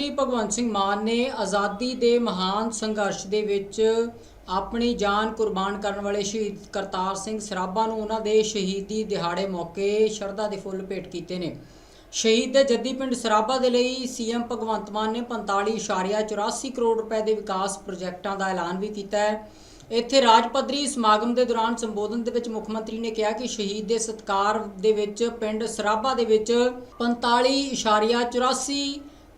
ਮੰਤਰੀ ਭਗਵੰਤ ਸਿੰਘ ਮਾਨ ਨੇ ਆਜ਼ਾਦੀ ਦੇ ਮਹਾਨ ਸੰਘਰਸ਼ ਦੇ ਵਿੱਚ ਆਪਣੀ ਜਾਨ ਕੁਰਬਾਨ ਕਰਨ ਵਾਲੇ ਸ਼ਹੀਦ ਕਰਤਾਰ ਸਿੰਘ ਸਰਾਭਾ ਨੂੰ ਉਹਨਾਂ ਦੇ ਸ਼ਹੀਦੀ ਦਿਹਾੜੇ ਮੌਕੇ ਸ਼ਰਧਾ ਦੇ ਫੁੱਲ ਭੇਟ ਕੀਤੇ ਨੇ। ਸ਼ਹੀਦ ਦੇ ਜੱਦੀ ਪਿੰਡ ਸਰਾਭਾ ਦੇ ਲਈ ਸੀਐਮ ਭਗਵੰਤ ਮਾਨ ਨੇ 45.84 ਕਰੋੜ ਰੁਪਏ ਦੇ ਵਿਕਾਸ ਪ੍ਰੋਜੈਕਟਾਂ ਦਾ ਐਲਾਨ ਵੀ ਕੀਤਾ ਹੈ। ਇੱਥੇ ਰਾਜ ਪੱਧਰੀ ਸਮਾਗਮ ਦੇ ਦੌਰਾਨ ਸੰਬੋਧਨ ਦੇ ਵਿੱਚ ਮੁੱਖ ਮੰਤਰੀ ਨੇ ਕਿਹਾ ਕਿ ਸ਼ਹੀਦ ਦੇ ਸਤਕਾਰ ਦੇ ਵਿੱਚ ਪਿੰਡ ਸਰਾਭਾ ਦੇ ਵਿੱਚ 45.84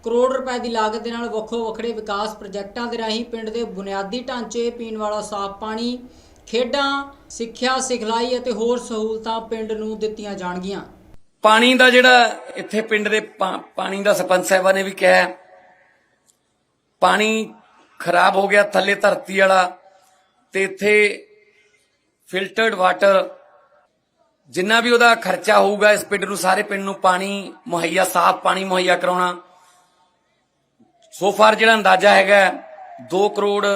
ਕਰੋੜ ਰੁਪਏ ਦੀ ਲਾਗਤ ਦੇ ਨਾਲ ਵੱਖੋ ਵੱਖਰੇ ਵਿਕਾਸ ਪ੍ਰੋਜੈਕਟਾਂ ਦੇ ਰਾਹੀਂ ਪਿੰਡ ਦੇ ਬੁਨਿਆਦੀ ਢਾਂਚੇ, ਪੀਣ ਵਾਲਾ ਸਾਫ਼ ਪਾਣੀ, ਖੇਡਾਂ, ਸਿੱਖਿਆ, ਸਿਖਲਾਈ ਅਤੇ ਹੋਰ ਸਹੂਲਤਾਂ ਪਿੰਡ ਨੂੰ ਦਿੱਤੀਆਂ ਜਾਣਗੀਆਂ। ਪਾਣੀ ਦਾ ਜਿਹੜਾ ਇੱਥੇ ਪਿੰਡ ਦੇ ਪਾਣੀ ਦਾ ਸਰਪੰਚ ਸਾਹਿਬਾਂ ਨੇ ਵੀ ਕਿਹਾ ਪਾਣੀ ਖਰਾਬ ਹੋ ਗਿਆ, ਥੱਲੇ ਧਰਤੀ ਵਾਲਾ ਤੇ ਇੱਥੇ ਫਿਲਟਰਡ ਵਾਟਰ, ਜਿੰਨਾ ਵੀ ਉਹਦਾ ਖਰਚਾ ਹੋਊਗਾ ਇਸ ਪਿੰਡ ਨੂੰ, ਸਾਰੇ ਪਿੰਡ ਨੂੰ ਪਾਣੀ ਮੁਹੱਈਆ, ਸਾਫ਼ ਪਾਣੀ ਮੁਹੱਈਆ ਕਰਾਉਣਾ। ਸੋ ਫਾਰ ਜਿਹੜਾ ਅੰਦਾਜ਼ਾ ਹੈਗਾ 2 ਕਰੋੜ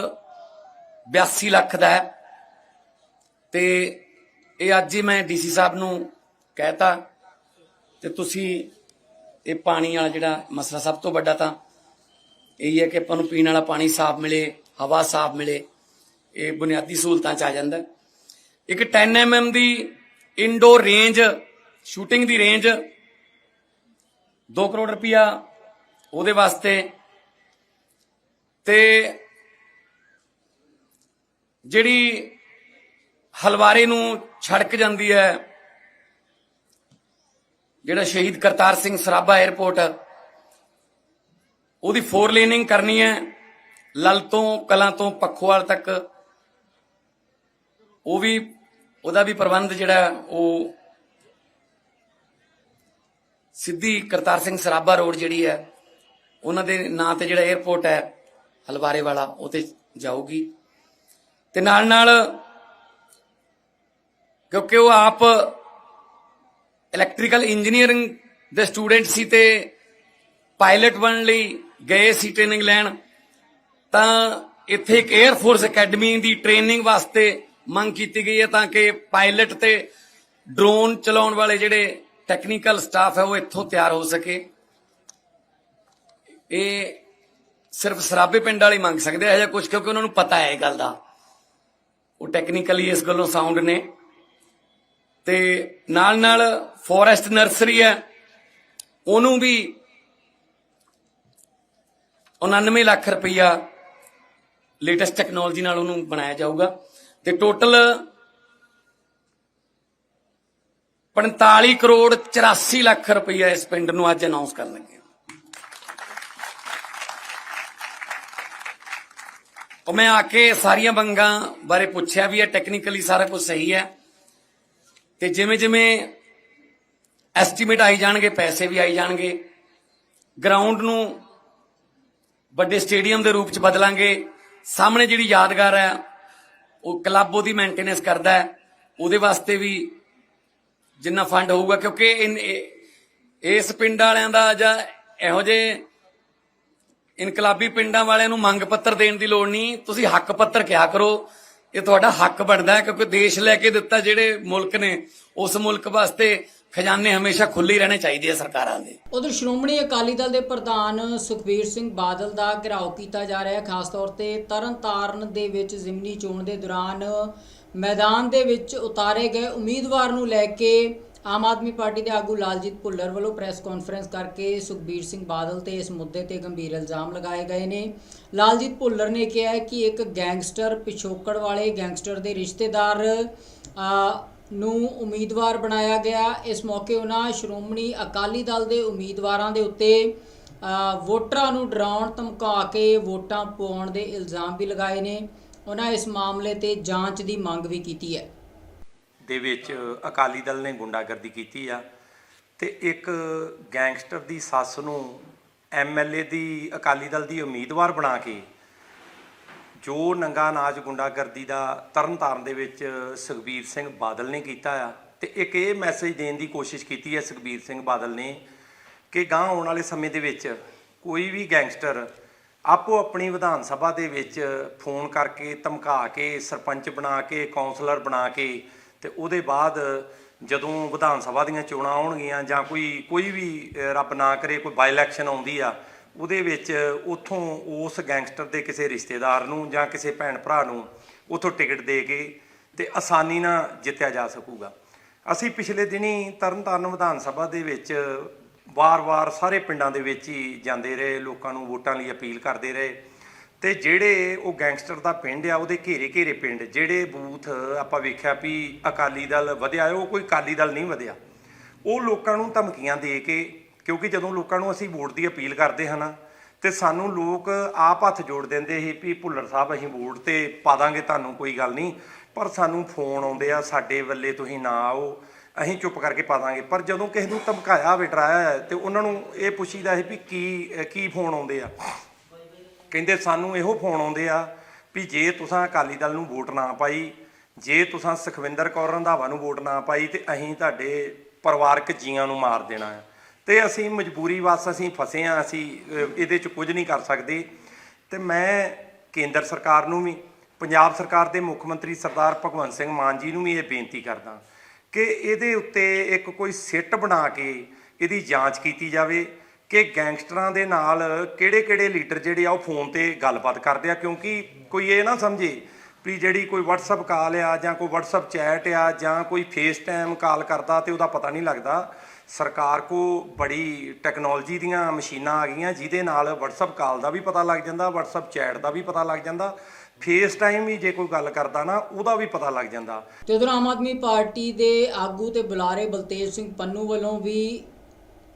82 ਲੱਖ ਦਾ ਹੈ ਤੇ ਇਹ ਅੱਜ ਹੀ ਮੈਂ ਡੀਸੀ ਸਾਹਿਬ ਨੂੰ ਕਹਿਤਾ ਤੇ ਤੁਸੀਂ ਇਹ ਪਾਣੀ ਵਾਲਾ ਜਿਹੜਾ ਮਸਲਾ ਸਭ ਤੋਂ ਵੱਡਾ ਤਾਂ ਇਹੀ ਹੈ ਕਿ ਆਪਾਂ ਨੂੰ ਪੀਣ ਵਾਲਾ ਪਾਣੀ ਸਾਫ਼ ਮਿਲੇ, ਹਵਾ ਸਾਫ਼ ਮਿਲੇ, ਇਹ ਬੁਨਿਆਦੀ ਸਹੂਲਤਾਂ ਚ ਆ ਜਾਂਦਾ ਹੈ। ਇੱਕ 10 mm ਦੀ ਇਨਡੋਰ ਰੇਂਜ ਸ਼ੂਟਿੰਗ ਦੀ ਰੇਂਜ 2 ਕਰੋੜ ਰੁਪਇਆ ਉਹਦੇ ਵਾਸਤੇ ਤੇ ਜਿਹੜੀ ਹਲਵਾਰੇ ਨੂੰ ਛੜਕ ਜਾਂਦੀ ਹੈ, ਜਿਹੜਾ ਸ਼ਹੀਦ ਕਰਤਾਰ ਸਿੰਘ ਸਰਾਭਾ 에ਅਰਪੋਰਟ ਉਹਦੀ ਫੋਰ ਲੇਨਿੰਗ ਕਰਨੀ ਹੈ, ਲਲ ਤੋਂ, ਕਲਾਂ ਤੋਂ ਪੱਖੋਵਾਲ ਤੱਕ। ਉਹ ਵੀ, ਉਹਦਾ ਵੀ ਪ੍ਰਬੰਧ ਜਿਹੜਾ, ਉਹ ਸਿੱਧੀ ਕਰਤਾਰ ਸਿੰਘ ਸਰਾਭਾ ਰੋਡ ਜਿਹੜੀ ਹੈ, ਉਹਨਾਂ ਦੇ ਨਾਂ ਤੇ ਜਿਹੜਾ 에ਅਰਪੋਰਟ ਹੈ ਹਲਵਾਰੇ ਵਾਲਾ ਉਹ ਤੇ ਜਾਊਗੀ। ਤੇ ਨਾਲ ਨਾਲ ਕਿਉਂਕਿ ਉਹ ਆਪ ਇਲੈਕਟ੍ਰੀਕਲ ਇੰਜੀਨੀਅਰਿੰਗ ਦੇ ਸਟੂਡੈਂਟ ਸੀ ਤੇ ਪਾਇਲਟ ਬਣਨ ਲਈ ਗਏ ਸੀ ਟ੍ਰੇਨਿੰਗ ਲੈਣ, ਤਾਂ ਇੱਥੇ ਇੱਕ 에ਅਰ ਫੋਰਸ ਅਕੈਡਮੀ ਦੀ ਟ੍ਰੇਨਿੰਗ ਵਾਸਤੇ ਮੰਗ ਕੀਤੀ ਗਈ ਹੈ ਤਾਂ ਕਿ ਪਾਇਲਟ ਤੇ ਡਰੋਨ ਚਲਾਉਣ ਵਾਲੇ ਜਿਹੜੇ ਟੈਕਨੀਕਲ ਸਟਾਫ ਹੈ ਉਹ ਇੱਥੋਂ ਤਿਆਰ ਹੋ ਸਕੇ। ਇਹ ਸਿਰਫ ਸਰਾਬੇ ਪਿੰਡ ਵਾਲੇ ਮੰਗ ਸਕਦੇ ਆ ਜਾਂ ਕੁਝ ਕਿਉਂਕਿ ਉਹਨਾਂ ਨੂੰ ਪਤਾ ਹੈ ਇਹ ਗੱਲ ਦਾ। ਉਹ ਟੈਕਨੀਕਲੀ ਇਸ ਗੱਲੋਂ ਸਾਊਂਡ ਨੇ। ਤੇ ਨਾਲ ਨਾਲ ਫੋਰੈਸਟ ਨਰਸਰੀ ਹੈ। ਉਹਨੂੰ ਵੀ 99 ਲੱਖ ਰੁਪਈਆ ਲੇਟੈਸਟ ਟੈਕਨੋਲੋਜੀ ਨਾਲ ਉਹਨੂੰ ਬਣਾਇਆ ਜਾਊਗਾ। ਤੇ ਟੋਟਲ 45 ਕਰੋੜ 84 ਲੱਖ ਰੁਪਈਆ ਇਸ ਪਿੰਡ ਨੂੰ ਅੱਜ ਅਨਾਉਂਸ ਕਰਨ ਲੱਗੇ। ਹਾਂ। ਮੈਂ ਆ ਕੇ ਸਾਰੀਆਂ ਮੰਗਾਂ ਬਾਰੇ ਪੁੱਛਿਆ ਵੀ ਹੈ ਟੈਕਨੀਕਲੀ ਸਾਰਾ ਕੁਝ ਸਹੀ ਹੈ ਤੇ ਜਿਵੇਂ ਜਿਵੇਂ ਐਸਟੀਮੇਟ ਆਈ ਜਾਣਗੇ, ਪੈਸੇ ਵੀ ਆਈ ਜਾਣਗੇ ਗਰਾਊਂਡ ਨੂੰ ਵੱਡੇ ਸਟੇਡੀਅਮ ਦੇ ਰੂਪ ਚ ਬਦਲਾਂਗੇ, ਸਾਹਮਣੇ ਜਿਹੜੀ ਯਾਦਗਾਰ ਹੈ, ਉਹ ਕਲੱਬ ਉਹਦੀ ਮੇਨਟੇਨੈਂਸ ਕਰਦਾ ਹੈ, ਉਹਦੇ ਵਾਸਤੇ ਵੀ ਜਿੰਨਾ ਫੰਡ ਹੋਊਗਾ, ਕਿਉਂਕਿ ਇਨ- ਇਸ ਪਿੰਡ ਵਾਲਿਆਂ ਦਾ ਜਾਂ ਇਹੋ ਜਿਹੇ ਇਨਕਲਾਬੀ ਪਿੰਡਾਂ ਵਾਲਿਆਂ ਨੂੰ ਮੰਗ ਪੱਤਰ ਦੇਣ ਦੀ ਲੋੜ ਨਹੀਂ। ਤੁਸੀਂ ਹੱਕ ਪੱਤਰ ਕਿਹਾ ਕਰੋ। ਇਹ ਤੁਹਾਡਾ ਹੱਕ ਬਣਦਾ ਹੈ ਕਿਉਂਕਿ ਦੇਸ਼ ਲੈ ਕੇ ਦਿੱਤਾ ਜਿਹੜੇ ਮੁਲਕ ਨੇ, ਉਸ ਮੁਲਕ ਵਾਸਤੇ ਖਜ਼ਾਨੇ ਹਮੇਸ਼ਾ ਖੁੱਲੇ ਰਹਿਣੇ ਚਾਹੀਦੇ ਆ ਸਰਕਾਰਾਂ ਦੇ। ਉਧਰ ਸ਼੍ਰੋਮਣੀ ਅਕਾਲੀ ਦਲ ਦੇ ਪ੍ਰਧਾਨ ਸੁਖਬੀਰ ਸਿੰਘ ਬਾਦਲ ਦਾ ਘਿਰਾਓ ਕੀਤਾ ਜਾ ਰਿਹਾ ਹੈ, ਖਾਸ ਤੌਰ ਤੇ ਤਰਨਤਾਰਨ ਦੇ ਵਿੱਚ ਜ਼ਿਮਨੀ ਚੋਣ ਦੇ ਦੌਰਾਨ। ਮੈਦਾਨ ਦੇ ਵਿੱਚ ਉਤਾਰੇ ਗਏ ਉਮੀਦਵਾਰ ਨੂੰ ਲੈ ਕੇ ਆਮ ਆਦਮੀ ਪਾਰਟੀ ਦੇ ਆਗੂ ਲਾਲਜੀਤ ਭੁੱਲਰ ਵੱਲੋਂ ਪ੍ਰੈਸ ਕਾਨਫਰੰਸ ਕਰਕੇ ਸੁਖਬੀਰ ਸਿੰਘ ਬਾਦਲ ਤੇ ਇਸ ਮੁੱਦੇ ਤੇ ਗੰਭੀਰ ਇਲਜ਼ਾਮ ਲਗਾਏ ਗਏ ਨੇ। ਲਾਲਜੀਤ ਭੁੱਲਰ ਨੇ ਕਿਹਾ ਕਿ ਇੱਕ ਗੈਂਗਸਟਰ ਪਿਛੋਕੜ ਵਾਲੇ ਗੈਂਗਸਟਰ ਦੇ ਰਿਸ਼ਤੇਦਾਰ ਨੂੰ ਉਮੀਦਵਾਰ ਬਣਾਇਆ ਗਿਆ। ਇਸ ਮੌਕੇ ਉਹਨਾਂ ਸ਼੍ਰੋਮਣੀ ਅਕਾਲੀ ਦਲ ਦੇ ਉਮੀਦਵਾਰਾਂ ਦੇ ਉੱਤੇ ਵੋਟਰਾਂ ਨੂੰ ਡਰਾਉਣ, ਧਮਕਾ ਕੇ ਵੋਟਾਂ ਪਾਉਣ ਦੇ ਇਲਜ਼ਾਮ ਵੀ ਲਗਾਏ ਨੇ। ਉਹਨਾਂ ਇਸ ਮਾਮਲੇ ਤੇ ਜਾਂਚ ਦੀ ਮੰਗ ਵੀ ਕੀਤੀ ਹੈ। ਦੇ ਵਿੱਚ ਅਕਾਲੀ ਦਲ ਨੇ ਗੁੰਡਾਗਰਦੀ ਕੀਤੀ ਆ ਤੇ ਇੱਕ ਗੈਂਗਸਟਰ ਦੀ ਸੱਸ ਨੂੰ ਐਮਐਲਏ ਦੀ ਅਕਾਲੀ ਦਲ ਦੀ ਉਮੀਦਵਾਰ ਬਣਾ ਕੇ ਜੋ ਨੰਗਾ ਨਾਚ ਗੁੰਡਾਗਰਦੀ ਦਾ ਤਰਨਤਾਰਨ ਦੇ ਵਿੱਚ ਸੁਖਬੀਰ ਸਿੰਘ ਬਾਦਲ ਨੇ ਕੀਤਾ ਆ ਤੇ ਇੱਕ ਇਹ ਮੈਸੇਜ ਦੇਣ ਦੀ ਕੋਸ਼ਿਸ਼ ਕੀਤੀ ਹੈ ਸੁਖਬੀਰ ਸਿੰਘ ਬਾਦਲ ਨੇ ਕਿ ਗਾਂ ਆਉਣ ਵਾਲੇ ਸਮੇਂ ਦੇ ਵਿੱਚ ਕੋਈ ਵੀ ਗੈਂਗਸਟਰ ਆਪੋ ਆਪਣੀ ਵਿਧਾਨ ਸਭਾ ਦੇ ਵਿੱਚ ਫੋਨ ਕਰਕੇ ਧਮਕਾ ਕੇ ਸਰਪੰਚ ਬਣਾ ਕੇ ਕਾਉਂਸਲਰ ਬਣਾ ਕੇ ਤੇ ਉਹਦੇ ਬਾਅਦ ਜਦੋਂ ਵਿਧਾਨ ਸਭਾ ਦੀਆਂ ਚੋਣਾਂ ਆਉਣਗੀਆਂ ਜਾਂ ਕੋਈ ਕੋਈ ਵੀ ਰੱਬ ਨਾ ਕਰੇ, ਕੋਈ ਬਾਈ ਇਲੈਕਸ਼ਨ ਆਉਂਦੀ ਆ, ਉਹਦੇ ਵਿੱਚ ਉਥੋਂ ਉਸ ਗੈਂਗਸਟਰ ਦੇ ਕਿਸੇ ਰਿਸ਼ਤੇਦਾਰ ਨੂੰ ਜਾਂ ਕਿਸੇ ਭੈਣ ਭਰਾ ਨੂੰ ਉਥੋਂ ਟਿਕਟ ਦੇ ਕੇ ਤੇ ਆਸਾਨੀ ਨਾਲ ਜਿੱਤਿਆ ਜਾ ਸਕੂਗਾ। ਅਸੀਂ ਪਿਛਲੇ ਦਿਨੀ ਤਰਨਤਾਰਨ ਵਿਧਾਨ ਸਭਾ ਦੇ ਵਿੱਚ ਵਾਰ-ਵਾਰ ਸਾਰੇ ਪਿੰਡਾਂ ਦੇ ਵਿੱਚ ਹੀ ਜਾਂਦੇ ਰਹੇ, ਲੋਕਾਂ ਨੂੰ ਵੋਟਾਂ ਲਈ ਅਪੀਲ ਕਰਦੇ ਰਹੇ। ਤੇ ਜਿਹੜੇ ਉਹ ਗੈਂਗਸਟਰ ਦਾ ਪਿੰਡ ਆ, ਉਹਦੇ ਘੇਰੇ ਘੇਰੇ ਪਿੰਡ, ਜਿਹੜੇ ਬੂਥ ਆਪਾਂ ਵੇਖਿਆ ਵੀ ਅਕਾਲੀ ਦਲ ਵਧਿਆ ਉਹ ਕੋਈ ਅਕਾਲੀ ਦਲ ਨਹੀਂ ਵਧਿਆ। ਉਹ ਲੋਕਾਂ ਨੂੰ ਧਮਕੀਆਂ ਦੇ ਕੇ, ਕਿਉਂਕਿ ਜਦੋਂ ਲੋਕਾਂ ਨੂੰ ਅਸੀਂ ਵੋਟ ਦੀ ਅਪੀਲ ਕਰਦੇ ਹਾਂ ਨਾ, ਤੇ ਸਾਨੂੰ ਲੋਕ ਆਪ ਹੱਥ ਜੋੜ ਦਿੰਦੇ ਸੀ ਵੀ ਭੁੱਲਰ ਸਾਹਿਬ, ਅਸੀਂ ਵੋਟ ਤੇ ਪਾ ਦਾਂਗੇ, ਤੁਹਾਨੂੰ ਕੋਈ ਗੱਲ ਨਹੀਂ। ਪਰ ਸਾਨੂੰ ਫੋਨ ਆਉਂਦੇ ਆ, ਸਾਡੇ ਵੱਲੇ ਤੁਸੀਂ ਨਾ ਆਓ, ਅਸੀਂ ਚੁੱਪ ਕਰਕੇ ਪਾ ਦਾਂਗੇ। ਪਰ ਜਦੋਂ ਕਿਸੇ ਨੂੰ ਧਮਕਾਇਆ ਹੋਵੇ ਡਰਾਇਆ ਤੇ ਉਹਨਾਂ ਨੂੰ ਇਹ ਪੁੱਛੀਦਾ ਸੀ ਵੀ ਕੀ ਕੀ ਫੋਨ ਆਉਂਦੇ ਆ। ਕਹਿੰਦੇ ਸਾਨੂੰ ਇਹੋ ਫੋਨ ਆਉਂਦੇ ਆ ਵੀ ਜੇ ਤੁਸੀਂ ਅਕਾਲੀ ਦਲ ਨੂੰ ਵੋਟ ਨਾ ਪਾਈ, ਜੇ ਤੁਸੀਂ ਸੁਖਵਿੰਦਰ ਕੌਰ ਰੰਧਾਵਾ ਨੂੰ ਵੋਟ ਨਾ ਪਾਈ ਤੇ ਅਸੀਂ ਤੁਹਾਡੇ ਪਰਿਵਾਰਕ ਜੀਆਂ ਨੂੰ ਮਾਰ ਦੇਣਾ ਹੈ ਤੇ ਅਸੀਂ ਮਜਬੂਰੀ ਵਸ ਅਸੀਂ ਫਸੇ ਆ, ਅਸੀਂ ਇਹਦੇ ਚ ਕੁਝ ਨਹੀਂ ਕਰ ਸਕਦੇ। ਤੇ ਮੈਂ ਕੇਂਦਰ ਸਰਕਾਰ ਨੂੰ ਵੀ, ਪੰਜਾਬ ਸਰਕਾਰ ਦੇ ਮੁੱਖ ਮੰਤਰੀ ਸਰਦਾਰ ਭਗਵੰਤ ਸਿੰਘ ਮਾਨ ਜੀ ਨੂੰ ਵੀ ਇਹ ਬੇਨਤੀ ਕਰਦਾ ਕਿ ਇਹਦੇ ਉੱਤੇ ਇੱਕ ਕੋਈ ਸਿੱਟ ਬਣਾ ਕੇ ਇਹਦੀ ਜਾਂਚ ਕੀਤੀ ਜਾਵੇ। ਕਿ ਗੈਂਗਸਟਰਾਂ ਦੇ ਨਾਲ ਕਿਹੜੇ-ਕਿਹੜੇ ਲੀਡਰ ਜਿਹੜੇ ਆ ਉਹ ਫੋਨ ਤੇ ਗੱਲਬਾਤ ਕਰਦੇ ਆ? ਕਿਉਂਕਿ ਕੋਈ ਇਹ ਨਾ ਸਮਝੇ ਵੀ ਜਿਹੜੀ ਕੋਈ WhatsApp ਕਾਲ ਆ ਜਾਂ ਕੋਈ WhatsApp ਚੈਟ ਆ ਜਾਂ ਕੋਈ ਫੇਸ ਟਾਈਮ ਕਾਲ ਕਰਦਾ ਤੇ ਉਹਦਾ ਪਤਾ ਨਹੀਂ ਲੱਗਦਾ। ਸਰਕਾਰ ਕੋ ਬੜੀ ਟੈਕਨੋਲੋਜੀ ਦੀਆਂ ਮਸ਼ੀਨਾਂ ਆ ਗਈਆਂ ਜਿਹਦੇ ਨਾਲ WhatsApp ਕਾਲ ਦਾ ਵੀ ਪਤਾ ਲੱਗ ਜਾਂਦਾ, WhatsApp ਚੈਟ ਦਾ ਵੀ ਪਤਾ ਲੱਗ ਜਾਂਦਾ। ਫੇਸ ਟਾਈਮ ਵੀ ਜੇ ਕੋਈ ਗੱਲ ਕਰਦਾ ਨਾ, ਉਹਦਾ ਵੀ ਪਤਾ ਲੱਗ ਜਾਂਦਾ। ਤੇ ਉਧਰ ਆਮ ਆਦਮੀ ਪਾਰਟੀ ਦੇ ਆਗੂ ਤੇ ਬੁਲਾਰੇ ਬਲਤੇਜ ਸਿੰਘ ਪੰਨੂ ਵੱਲੋਂ ਵੀ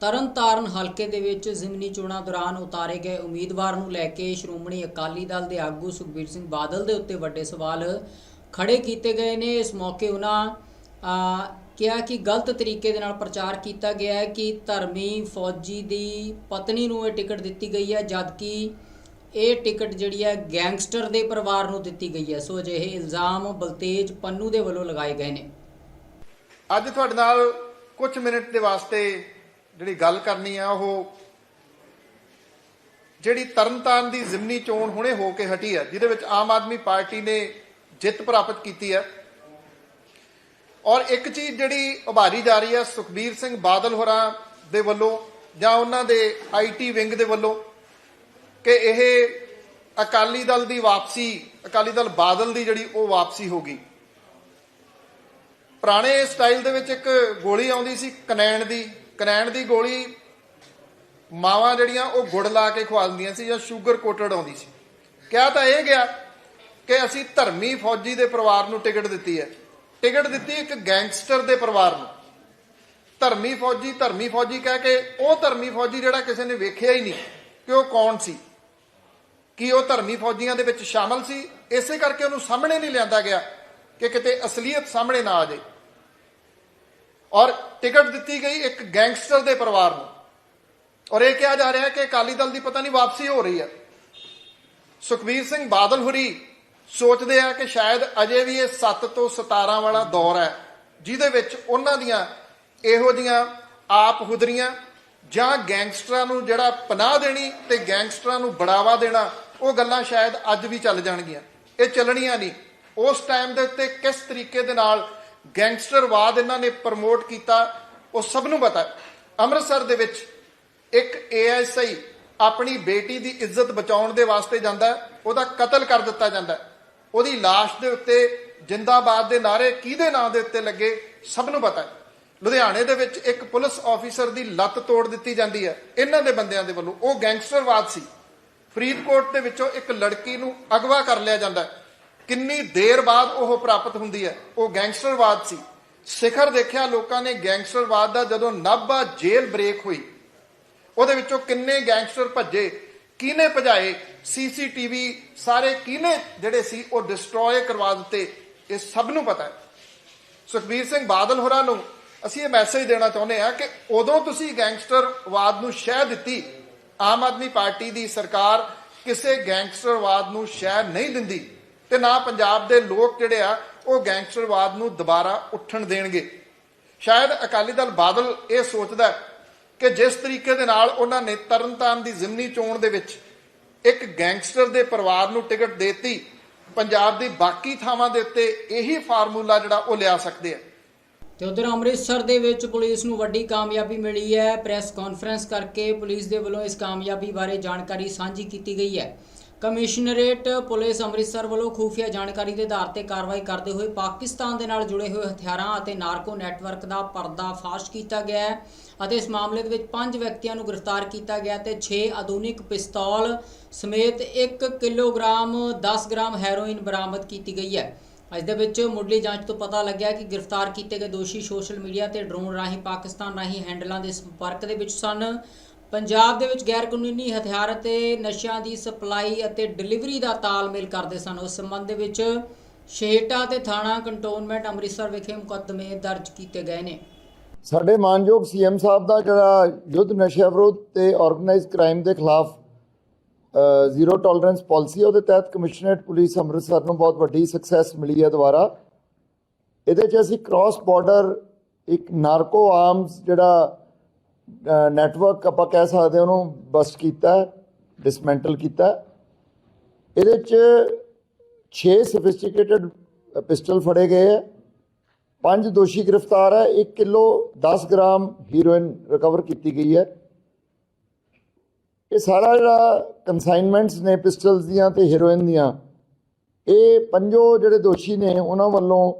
ਤਰਨਤਾਰਨ ਹਲਕੇ ਦੇ ਵਿੱਚ ਜ਼ਿਮਨੀ ਚੋਣਾਂ ਦੌਰਾਨ ਉਤਾਰੇ ਗਏ ਉਮੀਦਵਾਰ ਨੂੰ ਲੈ ਕੇ ਸ਼੍ਰੋਮਣੀ ਅਕਾਲੀ ਦਲ ਦੇ ਆਗੂ ਸੁਖਬੀਰ ਸਿੰਘ ਬਾਦਲ ਦੇ ਉੱਤੇ ਵੱਡੇ ਸਵਾਲ ਖੜੇ ਕੀਤੇ ਗਏ ਨੇ। ਇਸ ਮੌਕੇ ਉਹਨਾਂ ਕਿਹਾ ਕਿ ਗਲਤ ਤਰੀਕੇ ਦੇ ਨਾਲ ਪ੍ਰਚਾਰ ਕੀਤਾ ਗਿਆ ਹੈ ਕਿ ਧਰਮੀ ਫੌਜੀ ਦੀ ਪਤਨੀ ਨੂੰ ਇਹ ਟਿਕਟ ਦਿੱਤੀ ਗਈ ਹੈ, ਜਦਕਿ ਇਹ ਟਿਕਟ ਜਿਹੜੀ ਹੈ ਗੈਂਗਸਟਰ ਦੇ ਪਰਿਵਾਰ ਨੂੰ ਦਿੱਤੀ ਗਈ ਹੈ। ਸੋ ਅਜਿਹੇ ਇਲਜ਼ਾਮ ਬਲਤੇਜ ਪੰਨੂ ਦੇ ਵੱਲੋਂ ਲਗਾਏ ਗਏ ਨੇ। ਅੱਜ ਤੁਹਾਡੇ ਨਾਲ ਕੁਝ ਮਿੰਟ ਦੇ ਵਾਸਤੇ ਜਿਹੜੀ ਗੱਲ ਕਰਨੀ ਆ, ਉਹ ਜਿਹੜੀ ਤਰਨਤਾਰਨ ਦੀ ਜ਼ਿਮਨੀ ਚੋਣ ਹੁਣੇ ਹੋ ਕੇ ਹਟੀ ਹੈ ਜਿਹਦੇ ਵਿੱਚ ਆਮ ਆਦਮੀ ਪਾਰਟੀ ਨੇ ਜਿੱਤ ਪ੍ਰਾਪਤ ਕੀਤੀ ਹੈ ਔਰ ਇੱਕ ਚੀਜ਼ ਜਿਹੜੀ ਉਭਾਰੀ ਜਾ ਰਹੀ ਹੈ ਸੁਖਬੀਰ ਸਿੰਘ ਬਾਦਲ ਹੋਰਾਂ ਦੇ ਵੱਲੋਂ ਜਾਂ ਉਹਨਾਂ ਦੇ ਆਈਟੀ ਵਿੰਗ ਦੇ ਵੱਲੋਂ ਕਿ ਇਹ ਅਕਾਲੀ ਦਲ ਦੀ ਵਾਪਸੀ, ਅਕਾਲੀ ਦਲ ਬਾਦਲ ਦੀ ਜਿਹੜੀ ਉਹ ਵਾਪਸੀ ਹੋ ਗਈ। ਪੁਰਾਣੇ ਸਟਾਈਲ ਦੇ ਵਿੱਚ ਇੱਕ ਗੋਲੀ ਆਉਂਦੀ ਸੀ ਕਨੈਣ ਦੀ ਕਨੈਣ ਦੀ ਗੋਲੀ ਮਾਵਾਂ ਜਿਹੜੀਆਂ ਉਹ ਗੁੜ ਲਾ ਕੇ ਖਵਾ ਦਿੰਦੀਆਂ ਸੀ ਜਾਂ ਸ਼ੂਗਰ ਕੋਟਡ ਆਉਂਦੀ ਸੀ। ਕਿਹਾ ਤਾਂ ਇਹ ਗਿਆ ਕਿ ਅਸੀਂ ਧਰਮੀ ਫੌਜੀ ਦੇ ਪਰਿਵਾਰ ਨੂੰ ਟਿਕਟ ਦਿੱਤੀ ਹੈ। ਟਿਕਟ ਦਿੱਤੀ ਇੱਕ ਗੈਂਗਸਟਰ ਦੇ ਪਰਿਵਾਰ ਨੂੰ। ਧਰਮੀ ਫੌਜੀ ਧਰਮੀ ਫੌਜੀ ਕਹਿ ਕੇ ਉਹ ਧਰਮੀ ਫੌਜੀ ਜਿਹੜਾ ਕਿਸੇ ਨੇ ਵੇਖਿਆ ਹੀ ਨਹੀਂ ਕਿ ਉਹ ਕੌਣ ਸੀ। ਕੀ ਉਹ ਧਰਮੀ ਫੌਜੀਆਂ ਦੇ ਵਿੱਚ ਸ਼ਾਮਲ ਸੀ? ਇਸੇ ਕਰਕੇ ਉਹਨੂੰ ਸਾਹਮਣੇ ਨਹੀਂ ਲਿਆਂਦਾ ਗਿਆ ਕਿ ਕਿਤੇ ਅਸਲੀਅਤ ਸਾਹਮਣੇ ਨਾ ਆ ਜਾਏ। ਔਰ ਟਿਕਟ ਦਿੱਤੀ ਗਈ ਇੱਕ ਗੈਂਗਸਟਰ ਦੇ ਪਰਿਵਾਰ ਨੂੰ। ਔਰ ਇਹ ਕਿਹਾ ਜਾ ਰਿਹਾ ਹੈ ਕਿ ਅਕਾਲੀ ਦਲ ਦੀ ਪਤਾ ਨਹੀਂ ਵਾਪਸੀ ਹੋ ਰਹੀ ਹੈ। ਸੁਖਬੀਰ ਸਿੰਘ ਬਾਦਲ ਹੁਰੀ ਸੋਚਦੇ ਆ ਕਿ ਸ਼ਾਇਦ ਅਜੇ ਵੀ ਇਹ 7 ਤੋਂ 17 ਵਾਲਾ ਦੌਰ ਹੈ, ਜਿਹਦੇ ਵਿੱਚ ਉਹਨਾਂ ਦੀਆਂ ਇਹੋ ਦੀਆਂ ਆਪ ਹੁਦਰੀਆਂ ਜਾਂ ਗੈਂਗਸਟਰਾਂ ਨੂੰ ਜਿਹੜਾ ਪਨਾਹ ਦੇਣੀ ਤੇ ਗੈਂਗਸਟਰਾਂ ਨੂੰ ਬੜਾਵਾ ਦੇਣਾ, ਉਹ ਗੱਲਾਂ ਸ਼ਾਇਦ ਅੱਜ ਵੀ ਚੱਲ ਜਾਣਗੀਆਂ। ਇਹ ਚੱਲਣੀਆਂ ਨਹੀਂ। ਉਸ ਟਾਈਮ ਦੇ ਉੱਤੇ ਕਿਸ ਤਰੀਕੇ ਦੇ ਨਾਲ ਗੈਂਗਸਟਰਵਾਦ ਇਹਨਾਂ ਨੇ ਪ੍ਰਮੋਟ ਕੀਤਾ, ਉਹ ਸਭ ਨੂੰ ਪਤਾ ਹੈ। ਅੰਮ੍ਰਿਤਸਰ ਦੇ ਵਿੱਚ ਇੱਕ ਏਐਸਆਈ ਆਪਣੀ ਬੇਟੀ ਦੀ ਇੱਜ਼ਤ ਬਚਾਉਣ ਦੇ ਵਾਸਤੇ ਜਾਂਦਾ ਉਹਦਾ ਕਤਲ ਕਰ ਦਿੱਤਾ ਜਾਂਦਾ ਉਹਦੀ লাশ ਦੇ ਉੱਤੇ ਜਿੰਦਾਬਾਦ ਦੇ ਨਾਰੇ ਕਿਹਦੇ ਨਾਂ ਦੇ ਉੱਤੇ ਲੱਗੇ, ਸਭ ਨੂੰ ਪਤਾ ਹੈ। ਲੁਧਿਆਣੇ ਦੇ ਵਿੱਚ ਇੱਕ ਪੁਲਿਸ ਆਫੀਸਰ ਦੀ ਲੱਤ ਤੋੜ ਦਿੱਤੀ ਜਾਂਦੀ ਹੈ, ਇਹਨਾਂ ਦੇ ਬੰਦਿਆਂ ਦੇ ਵੱਲੋਂ। ਉਹ ਗੈਂਗਸਟਰਵਾਦ ਸੀ। ਫਰੀਦਕੋਟ ਦੇ ਵਿੱਚੋਂ ਇੱਕ ਲੜਕੀ ਨੂੰ ਅਗਵਾ ਕਰ ਲਿਆ ਜਾਂਦਾ ਹੈ। ਕਿੰਨੀ ਦੇਰ ਬਾਅਦ ਉਹ ਪ੍ਰਾਪਤ ਹੁੰਦੀ ਹੈ? ਉਹ ਗੈਂਗਸਟਰਵਾਦ ਸੀ। ਸਿਖਰ ਦੇਖਿਆ ਲੋਕਾਂ ਨੇ ਗੈਂਗਸਟਰਵਾਦ ਦਾ ਜਦੋਂ ਨਾਭਾ ਜੇਲ੍ਹ ਬ੍ਰੇਕ ਹੋਈ, ਉਹਦੇ ਵਿੱਚੋਂ ਕਿੰਨੇ ਗੈਂਗਸਟਰ ਭੱਜੇ, ਕਿਹਨੇ ਭਜਾਏ, ਸੀਸੀਟੀਵੀ ਸਾਰੇ ਕਿਹਨੇ ਜਿਹੜੇ ਸੀ ਉਹ ਡਿਸਟਰੋਏ ਕਰਵਾ ਦਿੱਤੇ, ਇਹ ਸਭ ਨੂੰ ਪਤਾ ਹੈ। ਸੁਖਬੀਰ ਸਿੰਘ ਬਾਦਲ ਹੋਰਾਂ ਨੂੰ ਅਸੀਂ ਇਹ ਮੈਸੇਜ ਦੇਣਾ ਚਾਹੁੰਦੇ ਹਾਂ ਕਿ ਉਦੋਂ ਤੁਸੀਂ ਗੈਂਗਸਟਰਵਾਦ ਨੂੰ ਸ਼ਹਿ ਦਿੱਤੀ, ਆਮ ਆਦਮੀ ਪਾਰਟੀ ਦੀ ਸਰਕਾਰ ਕਿਸੇ ਗੈਂਗਸਟਰਵਾਦ ਨੂੰ ਸ਼ਹਿ ਨਹੀਂ ਦਿੰਦੀ। ਤੇ ਨਾ ਪੰਜਾਬ ਦੇ ਲੋਕ ਜਿਹੜੇ ਆ, ਉਹ ਗੈਂਗਸਟਰਵਾਦ ਨੂੰ ਦੁਬਾਰਾ ਉੱਠਣ ਦੇਣਗੇ। ਸ਼ਾਇਦ ਅਕਾਲੀ ਦਲ ਬਾਦਲ ਇਹ ਸੋਚਦਾ ਕਿ ਜਿਸ ਤਰੀਕੇ ਦੇ ਨਾਲ ਉਹਨਾਂ ਨੇ ਤਰਨਤਾਰਨ ਦੀ ਜ਼ਿਮਨੀ ਚੋਣ ਦੇ ਵਿੱਚ ਇੱਕ ਗੈਂਗਸਟਰ ਦੇ ਪਰਿਵਾਰ ਨੂੰ ਟਿਕਟ ਦੇਤੀ, ਪੰਜਾਬ ਦੀ ਬਾਕੀ ਥਾਵਾਂ ਦੇ ਉੱਤੇ ਇਹੀ ਫਾਰਮੂਲਾ ਜਿਹੜਾ ਉਹ ਲਿਆ ਸਕਦੇ ਆ। ਤੇ ਉਧਰ ਅੰਮ੍ਰਿਤਸਰ ਦੇ ਵਿੱਚ ਪੁਲਿਸ ਨੂੰ ਵੱਡੀ ਕਾਮਯਾਬੀ ਮਿਲੀ ਹੈ। ਪ੍ਰੈਸ ਕਾਨਫਰੰਸ ਕਰਕੇ ਪੁਲਿਸ ਦੇ ਵੱਲੋਂ ਇਸ ਕਾਮਯਾਬੀ ਬਾਰੇ ਜਾਣਕਾਰੀ ਸਾਂਝੀ ਕੀਤੀ ਗਈ ਹੈ। ਕਮਿਸ਼ਨਰੇਟ ਪੁਲਿਸ ਅੰਮ੍ਰਿਤਸਰ ਵੱਲੋਂ ਖੂਫੀਆ ਜਾਣਕਾਰੀ ਦੇ ਆਧਾਰ ਤੇ ਕਾਰਵਾਈ ਕਰਦੇ ਹੋਏ ਪਾਕਿਸਤਾਨ ਦੇ ਨਾਲ ਜੁੜੇ ਹੋਏ ਹਥਿਆਰਾਂ ਅਤੇ ਨਾਰਕੋ ਨੈਟਵਰਕ ਦਾ ਪਰਦਾਫਾਸ਼ ਕੀਤਾ ਗਿਆ ਹੈ ਅਤੇ ਇਸ ਮਾਮਲੇ ਦੇ ਵਿੱਚ ਪੰਜ ਵਿਅਕਤੀਆਂ ਨੂੰ ਗ੍ਰਿਫਤਾਰ ਕੀਤਾ ਗਿਆ ਤੇ 6 ਆਧੁਨਿਕ ਪਿਸਤੌਲ ਸਮੇਤ 1 ਕਿਲੋਗ੍ਰਾਮ 10 ਗ੍ਰਾਮ ਹੈਰੋਇਨ ਬਰਾਮਦ ਕੀਤੀ ਗਈ ਹੈ। ਅੱਜ ਦੇ ਵਿੱਚ ਮੁੱਢਲੀ ਜਾਂਚ ਤੋਂ ਪਤਾ ਲੱਗਿਆ ਕਿ ਗ੍ਰਿਫਤਾਰ ਕੀਤੇ ਗਏ ਦੋਸ਼ੀ ਸੋਸ਼ਲ ਮੀਡੀਆ ਤੇ ਡਰੋਨ ਰਾਹੀਂ ਪਾਕਿਸਤਾਨ ਰਾਹੀਂ ਹੈਂਡਲਾਂ ਦੇ ਸੰਪਰਕ ਦੇ ਵਿੱਚ ਸਨ। ਪੰਜਾਬ ਦੇ ਵਿੱਚ ਗੈਰ ਕਾਨੂੰਨੀ ਹਥਿਆਰ ਅਤੇ ਨਸ਼ਿਆਂ ਦੀ ਸਪਲਾਈ ਅਤੇ ਡਿਲੀਵਰੀ ਦਾ ਤਾਲਮੇਲ ਕਰਦੇ ਸਨ। ਉਸ ਸੰਬੰਧ ਦੇ ਵਿੱਚ ਸ਼ੇਹਟਾ ਤੇ ਥਾਣਾ ਕੰਟੋਨਮੈਂਟ ਅੰਮ੍ਰਿਤਸਰ ਵਿਖੇ ਮੁਕੱਦਮੇ ਦਰਜ ਕੀਤੇ ਗਏ ਨੇ। ਸਾਡੇ ਮਾਨਯੋਗ ਸੀਐਮ ਸਾਹਿਬ ਦਾ ਜਿਹੜਾ ਯੁੱਧ ਨਸ਼ਾ ਵਿਰੋਧ ਤੇ ਆਰਗੇਨਾਈਜ਼ ਕ੍ਰਾਈਮ ਦੇ ਖਿਲਾਫ ਜ਼ੀਰੋ ਟੋਲਰੈਂਸ ਪਾਲਿਸੀ ਉਹਦੇ ਤਹਿਤ ਕਮਿਸ਼ਨਰੇਟ ਪੁਲਿਸ ਅੰਮ੍ਰਿਤਸਰ ਨੂੰ ਬਹੁਤ ਵੱਡੀ ਸਕਸੈਸ ਮਿਲੀ ਹੈ ਦੁਬਾਰਾ। ਇਹਦੇ 'ਚ ਅਸੀਂ ਕ੍ਰਾਸ ਬਾਰਡਰ ਇੱਕ ਨਾਰਕੋ ਆਰਮਸ ਜਿਹੜਾ ਨੈਟਵਰਕ ਆਪਾਂ ਕਹਿ ਸਕਦੇ ਉਹਨੂੰ ਬਸਟ ਕੀਤਾ ਡਿਸਮੈਂਟਲ ਕੀਤਾ। ਇਹਦੇ 'ਚ 6 ਸੋਫਿਸਟੀਕੇਟਡ ਪਿਸਟਲ ਫੜੇ ਗਏ ਹੈ ਪੰਜ ਦੋਸ਼ੀ ਗ੍ਰਿਫਤਾਰ ਹੈ 1 ਕਿਲੋ 10 ਗ੍ਰਾਮ ਹੀਰੋਇਨ ਰਿਕਵਰ ਕੀਤੀ ਗਈ ਹੈ ਇਹ ਸਾਰਾ ਜਿਹੜਾ ਕਨਸਾਈਨਮੈਂਟਸ ਨੇ ਪਿਸਟਲਸ ਦੀਆਂ ਤੇ ਹੀਰੋਇਨ ਦੀਆਂ, ਇਹ ਪੰਜੋ ਜਿਹੜੇ ਦੋਸ਼ੀ ਨੇ, ਉਹਨਾਂ ਵੱਲੋਂ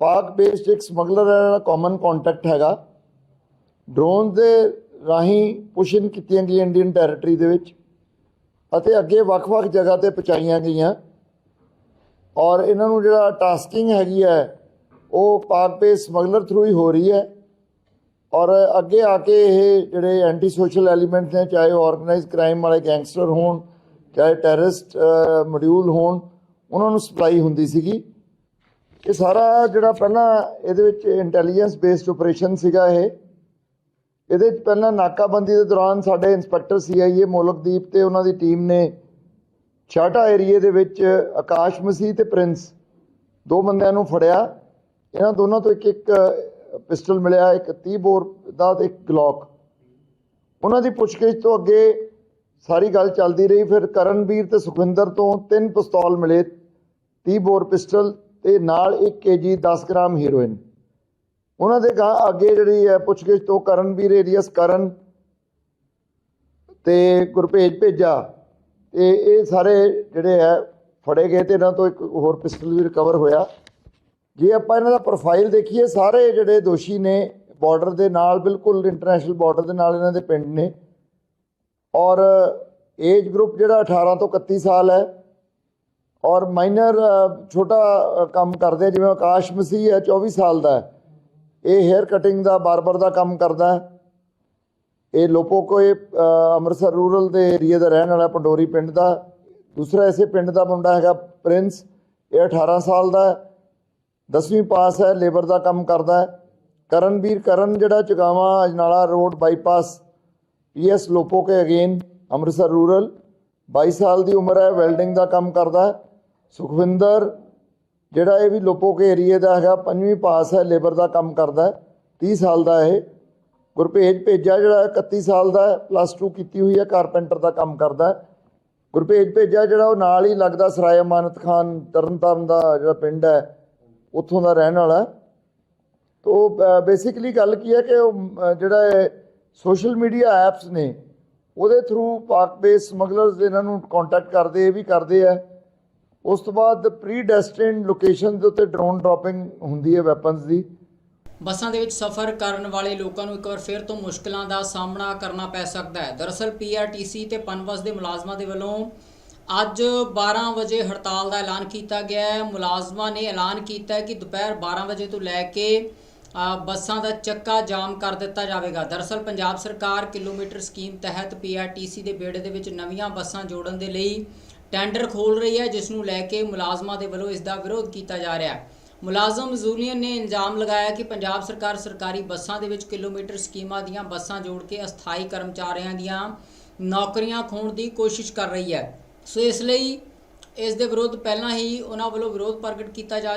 ਪਾਕ ਬੇਸਡ ਇੱਕ ਸਮਗਲਰ ਦਾ ਕਾਮਨ ਕੰਟੈਕਟ ਹੈਗਾ। ਡਰੋਨ ਦੇ ਰਾਹੀਂ ਪੁਸ਼ਨ ਕੀਤੀਆਂ ਗਈਆਂ ਇੰਡੀਅਨ ਟੈਰੀਟਰੀ ਦੇ ਵਿੱਚ ਅਤੇ ਅੱਗੇ ਵੱਖ-ਵੱਖ ਜਗ੍ਹਾ ਤੇ ਪਹੁੰਚਾਈਆਂ ਗਈਆਂ। ਔਰ ਇਹਨਾਂ ਨੂੰ ਜਿਹੜਾ ਟਾਸਕਿੰਗ ਹੈਗੀ ਹੈ, ਉਹ ਪਾਕ ਪੇ ਸਮਗਲਰ ਥਰੂ ਹੀ ਹੋ ਰਹੀ ਹੈ। ਔਰ ਅੱਗੇ ਆ ਕੇ ਇਹ ਜਿਹੜੇ ਐਂਟੀ ਸੋਸ਼ਲ ਐਲੀਮੈਂਟਸ ਨੇ, ਚਾਹੇ ਆਰਗੇਨਾਈਜ਼ ਕ੍ਰਾਈਮ ਵਾਲੇ ਗੈਂਗਸਟਰ ਹੋਣ, ਚਾਹੇ ਟੈਰਰਿਸਟ ਮੋਡਿਊਲ ਹੋਣ, ਉਹਨਾਂ ਨੂੰ ਸਪਲਾਈ ਹੁੰਦੀ ਸੀਗੀ। ਇਹ ਸਾਰਾ ਜਿਹੜਾ ਪਹਿਲਾਂ ਇਹਦੇ ਵਿੱਚ ਇੰਟੈਲੀਜੈਂਸ ਬੇਸਡ ਆਪਰੇਸ਼ਨ ਸੀਗਾ ਇਹ। ਇਹਦੇ ਵਿੱਚ ਪਹਿਲਾਂ ਨਾਕਾਬੰਦੀ ਦੇ ਦੌਰਾਨ ਸਾਡੇ ਇੰਸਪੈਕਟਰ ਸੀਆਈਏ ਮੋਲਕਦੀਪ ਤੇ ਉਹਨਾਂ ਦੀ ਟੀਮ ਨੇ ਛਾਟਾ ਏਰੀਏ ਦੇ ਵਿੱਚ ਆਕਾਸ਼ ਮਸੀਹ ਤੇ ਪ੍ਰਿੰਸ ਦੋ ਬੰਦਿਆਂ ਨੂੰ ਫੜਿਆ। ਇਹਨਾਂ ਦੋਨਾਂ ਤੋਂ ਇੱਕ ਇੱਕ ਪਿਸਟਲ ਮਿਲਿਆ, ਇੱਕ 30 ਬੋਰ ਦਾ ਤੇ ਇੱਕ ਗਲੌਕ। ਉਹਨਾਂ ਦੀ ਪੁੱਛਗਿੱਛ ਤੋਂ ਅੱਗੇ ਸਾਰੀ ਗੱਲ ਚੱਲਦੀ ਰਹੀ। ਫਿਰ ਕਰਨਵੀਰ ਤੇ ਸੁਖਵਿੰਦਰ ਤੋਂ ਤਿੰਨ ਪਿਸਤੌਲ ਮਿਲੇ 30 ਬੋਰ ਪਿਸਟਲ ਤੇ ਨਾਲ 1 ਕੇਜੀ 10 ਗ੍ਰਾਮ ਹੀਰੋਇਨ। ਉਹਨਾਂ ਦੇ ਗਾਂ ਅੱਗੇ ਜਿਹੜੀ ਹੈ ਪੁੱਛਗਿੱਛ ਤੋਂ ਕਰਨਵੀਰ ਏਰੀਅਸ ਕਰਨ ਤੇ ਗੁਰਭੇਜ ਭੇਜਾ ਤੇ ਇਹ ਸਾਰੇ ਜਿਹੜੇ ਹੈ ਫੜੇ ਗਏ ਤੇ ਇਹਨਾਂ ਤੋਂ ਇੱਕ ਹੋਰ ਪਿਸਟਲ ਵੀ ਰਿਕਵਰ ਹੋਇਆ। ਜੇ ਆਪਾਂ ਇਹਨਾਂ ਦਾ ਪ੍ਰੋਫਾਈਲ ਦੇਖੀਏ, ਸਾਰੇ ਜਿਹੜੇ ਦੋਸ਼ੀ ਨੇ ਬਾਰਡਰ ਦੇ ਨਾਲ, ਬਿਲਕੁਲ ਇੰਟਰਨੈਸ਼ਨਲ ਬਾਰਡਰ ਦੇ ਨਾਲ ਇਹਨਾਂ ਦੇ ਪਿੰਡ ਨੇ। ਔਰ ਏਜ ਗਰੁੱਪ ਜਿਹੜਾ 18 ਤੋਂ 31 ਸਾਲ ਹੈ। ਔਰ ਮਾਈਨਰ ਛੋਟਾ ਕੰਮ ਕਰਦੇ ਜਿਵੇਂ ਆਕਾਸ਼ ਮਸੀਹ ਹੈ 24 ਸਾਲ ਦਾ ਹੈ। ਇਹ ਹੇਅਰ ਕਟਿੰਗ ਦਾ ਬਾਰਬਰ ਦਾ ਕੰਮ ਕਰਦਾ ਇਹ ਲੋਪੋਕੋਏ ਅ, ਅੰਮ੍ਰਿਤਸਰ ਰੂਰਲ ਦੇ ਏਰੀਆ ਦਾ ਰਹਿਣ ਵਾਲਾ ਪੰਡੋਰੀ ਪਿੰਡ ਦਾ। ਦੂਸਰਾ ਇਸੇ ਪਿੰਡ ਦਾ ਮੁੰਡਾ ਹੈਗਾ ਪ੍ਰਿੰਸ ਇਹ 18 ਸਾਲ ਦਾ ਹੈ। 10ਵੀਂ ਪਾਸ ਹੈ ਲੇਬਰ ਦਾ ਕੰਮ ਕਰਦਾ ਹੈ। ਕਰਨਵੀਰ ਕਰਨ ਜਿਹੜਾ Chogawan Ajnala road bypass PS Lopoke again Amritsar rural 22 ਸਾਲ ਦੀ ਉਮਰ ਹੈ ਵੈਲਡਿੰਗ ਦਾ ਕੰਮ ਕਰਦਾ ਸੁਖਵਿੰਦਰ ਜਿਹੜਾ ਇਹ ਵੀ ਲੋਪੋਕੇ ਏਰੀਏ ਦਾ ਹੈਗਾ, ਪੰਜਵੀਂ ਪਾਸ ਹੈ, ਲੇਬਰ ਦਾ ਕੰਮ ਕਰਦਾ ਹੈ 30 ਸਾਲ ਦਾ ਇਹ। ਗੁਰਭੇਜ ਭੇਜਾ ਜਿਹੜਾ 31 ਸਾਲ ਦਾ ਪਲੱਸ 2 ਕੀਤੀ ਹੋਈ ਹੈ, ਕਾਰਪੈਂਟਰ ਦਾ ਕੰਮ ਕਰਦਾ ਹੈ। ਗੁਰਭੇਜ ਭੇਜਾ ਜਿਹੜਾ ਉਹ ਨਾਲ ਹੀ ਲੱਗਦਾ ਸਰਾਏ ਅਮਾਨਤ ਖਾਨ, ਤਰਨਤਾਰਨ ਦਾ ਜਿਹੜਾ ਪਿੰਡ ਹੈ, ਉੱਥੋਂ ਦਾ ਰਹਿਣ ਵਾਲਾ ਤੋ ਬੇਸਿਕਲੀ ਗੱਲ ਕੀ ਹੈ ਕਿ ਉਹ ਜਿਹੜਾ ਸੋਸ਼ਲ ਮੀਡੀਆ ਐਪਸ ਨੇ, ਉਹਦੇ ਥਰੂ ਪਾਕ ਬੇਸ ਸਮਗਲਰਸ ਇਹਨਾਂ ਨੂੰ ਕੰਟੈਕਟ ਕਰਦੇ, ਇਹ ਵੀ ਕਰਦੇ ਆ। ਉਸ ਤੋਂ ਬਾਅਦ ਪ੍ਰੀ ਡੈਸਟਿਨਡ ਲੋਕੇਸ਼ਨ ਦੇ ਉੱਤੇ ਡਰੋਨ ਡ੍ਰੌਪਿੰਗ ਹੁੰਦੀ ਹੈ ਵੈਪਨਸ ਦੀ। ਬੱਸਾਂ ਦੇ ਵਿੱਚ ਸਫ਼ਰ ਕਰਨ ਵਾਲੇ ਲੋਕਾਂ ਨੂੰ ਇੱਕ ਵਾਰ ਫਿਰ ਤੋਂ ਮੁਸ਼ਕਲਾਂ ਦਾ ਸਾਹਮਣਾ ਕਰਨਾ ਪੈ ਸਕਦਾ ਹੈ। ਦਰਅਸਲ ਪੀਆਰਟੀਸੀ ਤੇ ਪਨਬਸ ਦੇ ਮੁਲਾਜ਼ਮਾਂ ਦੇ ਵੱਲੋਂ ਅੱਜ 12 ਵਜੇ ਹੜਤਾਲ ਦਾ ਐਲਾਨ ਕੀਤਾ ਗਿਆ ਹੈ। ਮੁਲਾਜ਼ਮਾਂ ਨੇ ਐਲਾਨ ਕੀਤਾ ਹੈ ਕਿ ਦੁਪਹਿਰ 12 ਵਜੇ ਤੋਂ ਲੈ ਕੇ ਬੱਸਾਂ ਦਾ ਚੱਕਾ ਜਾਮ ਕਰ ਦਿੱਤਾ ਜਾਵੇਗਾ। ਦਰਅਸਲ ਪੰਜਾਬ ਸਰਕਾਰ ਕਿਲੋਮੀਟਰ ਸਕੀਮ ਤਹਿਤ ਪੀਆਰਟੀਸੀ ਦੇ ਬੇੜੇ ਦੇ ਵਿੱਚ ਨਵੀਆਂ ਬੱਸਾਂ ਜੋੜਨ ਦੇ ਲਈ ਟੈਂਡਰ ਖੋਲ ਰਹੀ ਹੈ ਜਿਸ ਨੂੰ ਲੈ ਕੇ ਮੁਲਾਜ਼ਮਾਂ ਦੇ ਵੱਲੋਂ ਇਸ ਦਾ ਵਿਰੋਧ ਕੀਤਾ ਜਾ ਰਿਹਾ ਹੈ। ਮੁਲਾਜ਼ਮ ਯੂਨੀਅਨ ਨੇ ਇਲਜ਼ਾਮ ਲਗਾਇਆ ਕਿ ਪੰਜਾਬ ਸਰਕਾਰ ਸਰਕਾਰੀ ਬੱਸਾਂ ਦੇ ਵਿੱਚ ਕਿਲੋਮੀਟਰ ਸਕੀਮਾਂ ਦੀਆਂ ਬੱਸਾਂ ਜੋੜ ਕੇ ਅਸਥਾਈ ਕਰਮਚਾਰੀਆਂ ਦੀਆਂ ਨੌਕਰੀਆਂ ਖੋਣ ਦੀ ਕੋਸ਼ਿਸ਼ ਕਰ ਰਹੀ ਹੈ। ਸੋ ਇਸ ਲਈ ਇਸ ਦੇ ਵਿਰੋਧ ਪਹਿਲਾਂ ਹੀ ਉਹਨਾਂ ਵੱਲੋਂ ਵਿਰੋਧ ਪ੍ਰਗਟ ਕੀਤਾ ਜਾ